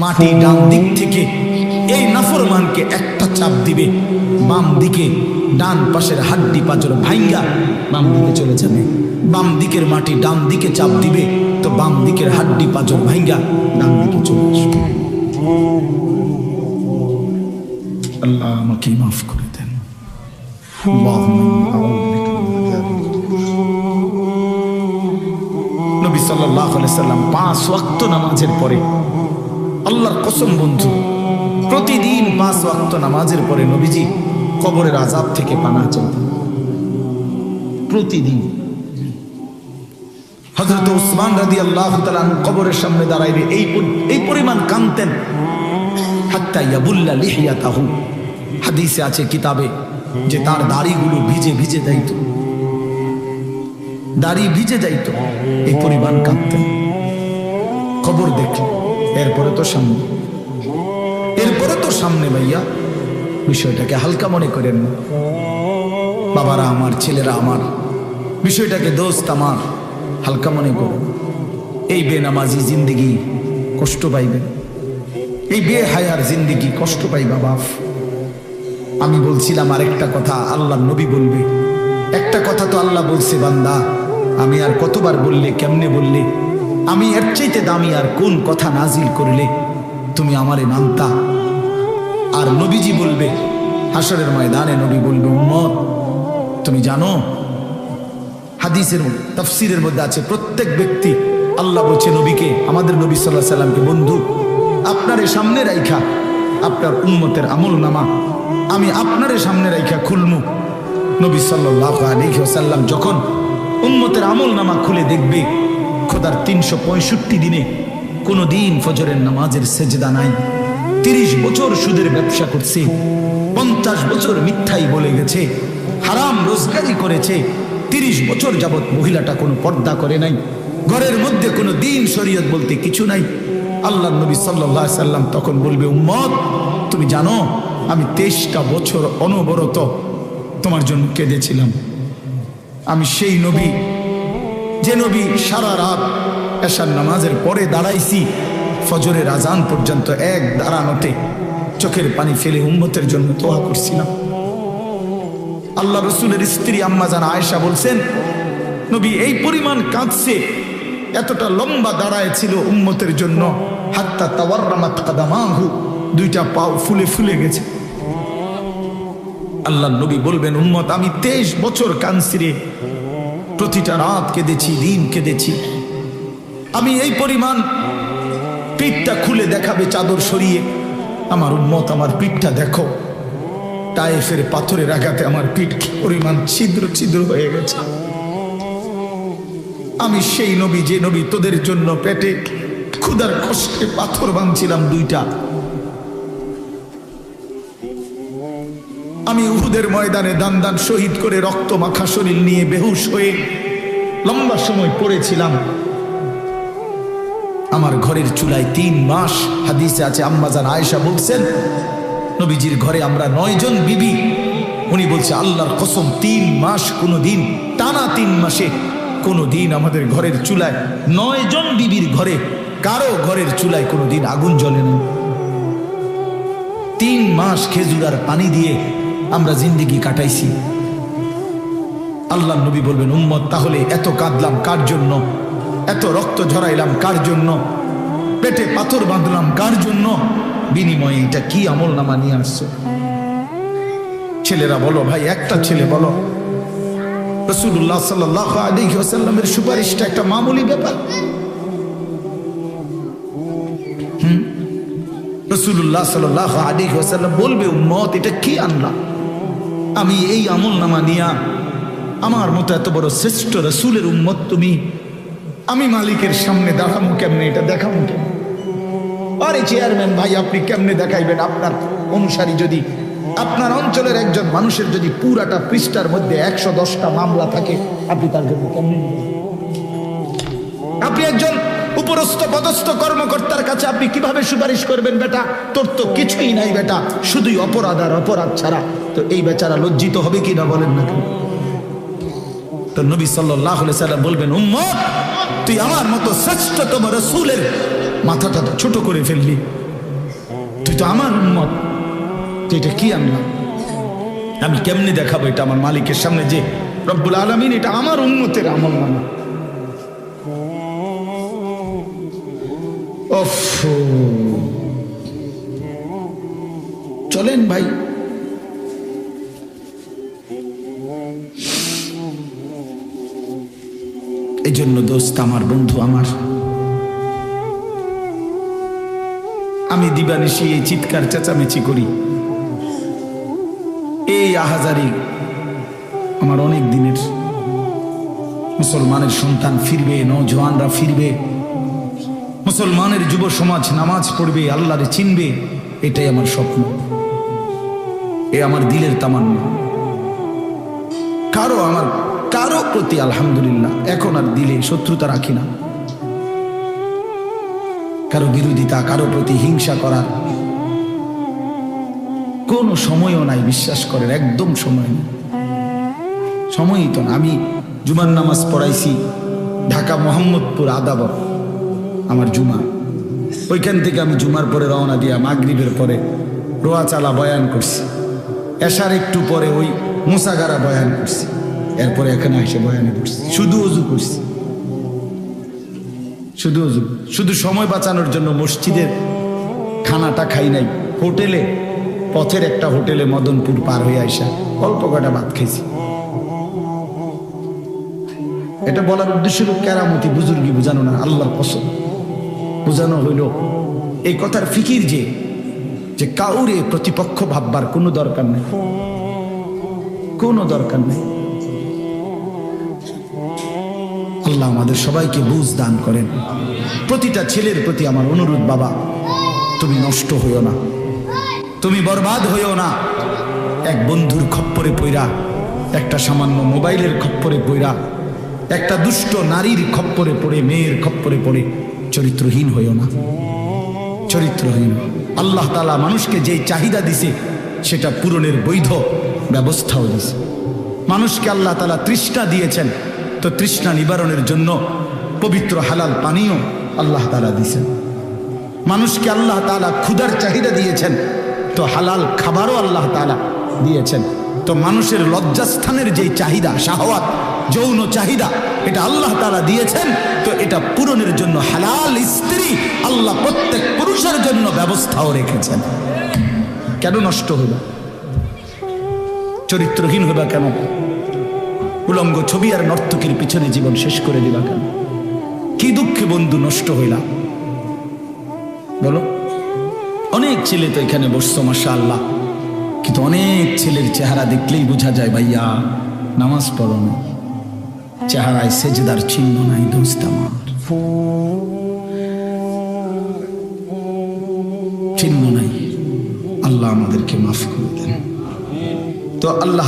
মাটি ডান দিক থেকে এই নাফরমানকে একটা চাপ দিবে, বাম দিকে ডান পাশের হাড্ডি পাচর ভাইঙ্গা বাম দিকে চলে যাবে। বাম দিকের মাটি ডান দিকে চাপ দিবে, তো বাম দিকের হাড্ডি পাচর ভাইঙ্গা ডান দিকে চলে আসবে। আল্লাহ আমাকে মাফ করে দেন। নবী সাল্লাহ সাল্লাম পাঁচ ওয়াক্ত নামাজের পরে আল্লাহর কসম, বন্ধু, প্রতিদিন পাঁচ ওয়াক্ত নামাজের পরে নবীজি কবরের আজাব থেকে পানা চাইতেন। প্রতিদিন। হজরত উসমান রাদি আল্লাহ কবরের সামনে দাঁড়াইবে, এই এই পরিমাণ কানতেন হাত্তা ইয়াবুল্লা লিহিয়া তাহু হাদিসে আছে কিতাবে যে তার দাড়িগুলো ভিজে ভিজে যাইত। দাড়ি ভিজে যাইত, এই পরিমাণ কাঁদতেন। খবর দেখে এরপরে তো সামনে। এরপরে তো সামনে ভাইয়া। বিষয়টাকে হালকা মনে করেন। না বাবারা আমার, ছেলেরা আমার। বিষয়টাকে দোস্ত আমার। হালকা মনে করুন। এই বেনামাজি জিন্দিগি কষ্ট পাইবেন। এই বে হায়ার জিন্দিগি কষ্ট পাইবা বাপ। আমি বলছিলাম আরেকটা কথা, আল্লাহ নবী বলবে। একটা কথা তো আল্লাহ বলছে বান্দা। আমি আর কতবার বললে, কেমনে বললে? আমি এর চাইতে দামি আর কোন কথা নাজিল করলে তুমি আমারে মানতা? আর নবীজি বলবে হাসরের ময়দানে নবী বলবে, উম্মত, তুমি জানো, হাদিসের তফসিরের মধ্যে আছে, প্রত্যেক ব্যক্তি, আল্লাহ বলছে নবীকে, আমাদের নবী সাল্লাহ সাল্লামকে, বন্ধু, আপনারে সামনে রাইখা আপনার উম্মতের আমল নামা আমি আপনারে সামনে রাইখা খুলমু। নবী সাল্লাহ আলিহাসাল্লাম যখন উম্মতের আমল নামা খুলে দেখবে খোদার তিনশো পঁয়ষট্টি দিনে কোনো দিন ফজরের নামাজের সেজদা নাই। তিরিশ বছর সুদের ব্যবসা করছে, পঞ্চাশ বছর মিথ্যাই বলে গেছে, হারাম রোজগারি করেছে, তিরিশ বছর যাবৎ মহিলাটা কোনো পর্দা করে নাই। ঘরের মধ্যে কোনো দিন শরীয়ত বলতে কিছু নাই। আল্লাহ নবী সাল্লাহ সাল্লাম তখন বলবে, উম্মত, তুমি জানো, আমি তেইশটা বছর অনবরত তোমার জন্য কেঁদেছিলাম। আমি সেই নবী যে নবী সারা রাত এশার নামাজের পরে দাঁড়াইছি, ফজরের আজান পর্যন্ত এক দাঁড়ানোতে চোখের পানি ফেলে উম্মতের জন্য তোয়া করছিলাম। আল্লাহ রসুলের স্ত্রী আম্মা জান আয়েশা বলছেন, নবী, এই পরিমাণ কাঁদছে, এতটা লম্বা দাঁড়ায় ছিল উম্মতের জন্য। হাত্তা তাওয়ার্রামাত কাদামাহু, দুইটা পাও ফুলে ফুলে গেছে। আল্লাহ নবী বলবেন, উম্মত, আমি তেইশ বছর কানসিরে প্রতিটা রাত কেঁদেছি, দিন কেঁদেছি। আমি এই পরিমাণ পিঠটা খুলে দেখাবে চাদর সরিয়ে। আমার উন্মত আমার পিঠটা দেখো। টাইফের পাথরের আঘাতে আমার পিঠ পরিমাণ ছিদ্র ছিদ্র হয়ে গেছে। আমি সেই নবী, যে নবী তোদের জন্য পেটে ক্ষুদার কষ্টে পাথর বাঁধছিলাম দুইটা। আমি উহুদের ময়দানে দান দান শহীদ করে রক্ত মাখা শরীর নিয়ে বেহুশ হয়ে লম্বা সময় পড়েছিলাম। আমার ঘরের চুলায় তিন মাস হাদিসে আছে, আম্মাজান আয়েশা বলছেন, নবীজির ঘরে আমরা নয় জন বিবি। উনি বলছে, আল্লাহর কসম, তিন মাস কোনো দিন টানা তিন মাসে কোনো দিন আমাদের ঘরের চুলায় নয় জন বিবির ঘরে, কারও ঘরের চুলায় কোনো দিন আগুন জ্বলে না। তিন মাস খেজুর আর পানি দিয়ে আমরা জিন্দিগি কাটাইছি। আল্লাহ নবী বলবেন, উম্মত, তাহলে এত কাঁদলাম কার জন্য? এত রক্ত ঝরাইলাম কার জন্য? পেটে পাথর বাঁধলাম কার জন্য? বিনিময়ে এটা কি আমল নামা নিয়ে আসছে? ছেলেরা বলো, ভাই, একটা ছেলে বলো। রসুল্লাহ সাল্লাহ সুপারিশটা একটা মামুলি ব্যাপার। রসুল্লাহ সাল্লাহ আলী ওসাল্লাম বলবে, উম্মত, এটা কি আনলাম আমি এই আমল নামা নিয়া আমার মতো এত বড় শ্রেষ্ঠ রসুলের উম্মত তুমি, আমি মালিকের সামনে দাঁড়াবো কেমনে? এটা দেখাবো কেমন? আরে চেয়ারম্যান ভাই, আপনি কেমনে দেখাইবেন? আপনার অনুসারী যদি, আপনার অঞ্চলের একজন মানুষের যদি পুরাটা পৃষ্ঠার মধ্যে একশো দশটা মামলা থাকে, আপনি তার জন্য কেমনে আপনি একজন উপরস্থ পদস্থ কর্মকর্তার কাছে আপনি কীভাবে সুপারিশ করবেন বেটা? তোর তো কিছুই নাই বেটা। শুধুই অপরাধ আর অপরাধ ছাড়া। তো এই বেচারা লজ্জিত হবে কি না বলেন না তো নবী সাল্লাহ সাল্লাম বলবেন, উম্মত, তুই আমার মতো শ্রেষ্ঠতম রসুলের মাথাটা তো ছোট করে ফেললি। তুই তো আমার উন্মত তুই এটা কি আনলাম? আমি কেমনে দেখাবো এটা আমার মালিকের সামনে যে রব্বুল আলমিন এটা আমার উন্মতের আমল নামা। চলেন ভাই। এই জন্য দোস্ত আমার বন্ধু আমার। আমি দিবানিশি এই চিৎকার চেঁচামেচি করি। এই আহাজারি আমার অনেক দিনের। মুসলমানের সন্তান ফিরবে নজওয়ানরা ফিরবে। মুসলমানের যুব সমাজ নামাজ পড়বে, আল্লাহরে চিনবে, এটাই আমার স্বপ্ন। এ আমার দিলের তামান্না। কারও আমার, কারও প্রতি আলহামদুলিল্লাহ এখন আর দিলে শত্রুতা রাখি না। কারও বিরোধিতা, কারও প্রতি হিংসা করার কোনো সময়ও নাই বিশ্বাস করেন একদম সময় নেই। সময়ই তো না। আমি জুমার নামাজ পড়াইছি, ঢাকা মোহাম্মদপুর আদাবর। আমার জুমা। ওইখান থেকে আমি জুমার পরে রওনা দিয়া মাগরিবের পরে রোয়া চালা বয়ান করছি। এসার একটু পরে ওই মুসাগারা বয়ান করছি। এরপরে এখানে এসে বয়ানে করছি শুধু অজু করছি। শুধু অজু শুধু সময় বাঁচানোর জন্য মসজিদের খানাটা খাই নাই। হোটেলে, পথের একটা হোটেলে মদনপুর পার হয়ে আইসা অল্প কটা ভাত খেয়েছি এটা বলার উদ্দেশ্য কেরামতি বুজুর্গি বুঝানো না, আল্লাহর কসম। বোঝানো হইল। এই কথার ফিকির যে যে কাউরে প্রতিপক্ষ ভাববার কোনো দরকার নেই। কোনো দরকার নেই। আল্লাহ আমাদের সবাইকে বুঝ দান করেন। প্রতিটা ছেলের প্রতি আমার অনুরোধ, বাবা, তুমি নষ্ট হইও না। তুমি বরবাদ হইও না। এক বন্ধুর খপ্পরে পইরা, একটা সামান্য মোবাইলের খপ্পরে পইরা, একটা দুষ্ট নারীর খপ্পরে পড়ে, মেয়ের খপ্পরে পড়ে চরিত্রহীন হইও না। চরিত্রহীন। আল্লাহ তালা মানুষকে যেই চাহিদা দিছে, সেটা পূরণের বৈধ ব্যবস্থাও দিছে। মানুষকে আল্লাহ তালা তৃষ্ণা দিয়েছেন, তো তৃষ্ণা নিবারণের জন্য পবিত্র হালাল পানীয় আল্লাহ তালা দিয়েছেন মানুষকে আল্লাহ তালা ক্ষুধার চাহিদা দিয়েছেন, তো হালাল খাবারও আল্লাহ তালা দিয়েছেন। তো মানুষের লজ্জাস্থানের যেই চাহিদা, শাহওয়াত যৌন চাহিদা, এটা আল্লাহ তালা দিয়েছেন, তো এটা পূরণের জন্য হালাল স্ত্রী আল্লাহ প্রত্যেক পুরুষের জন্য ব্যবস্থাও রেখেছেন। কেন নষ্ট হইবা? চরিত্রহীন হইবা কেন? উলঙ্গ ছবি আর নর্তকীর পিছনে জীবন শেষ করে দিবা কেন? কি দুঃখে বন্ধু নষ্ট হইলা? বলো। অনেক ছেলে তো এখানে বসছো মাসা আল্লাহ কিন্তু অনেক ছেলের চেহারা দেখলেই বোঝা যায়, ভাইয়া, নামাজ পড়ো না। চেহারায় সেজদার চিহ্ন নাই দোস্ত আমার। চিহ্ন নাই। আল্লাহ আমাদেরকে মাফ করে দেন। তো আল্লাহ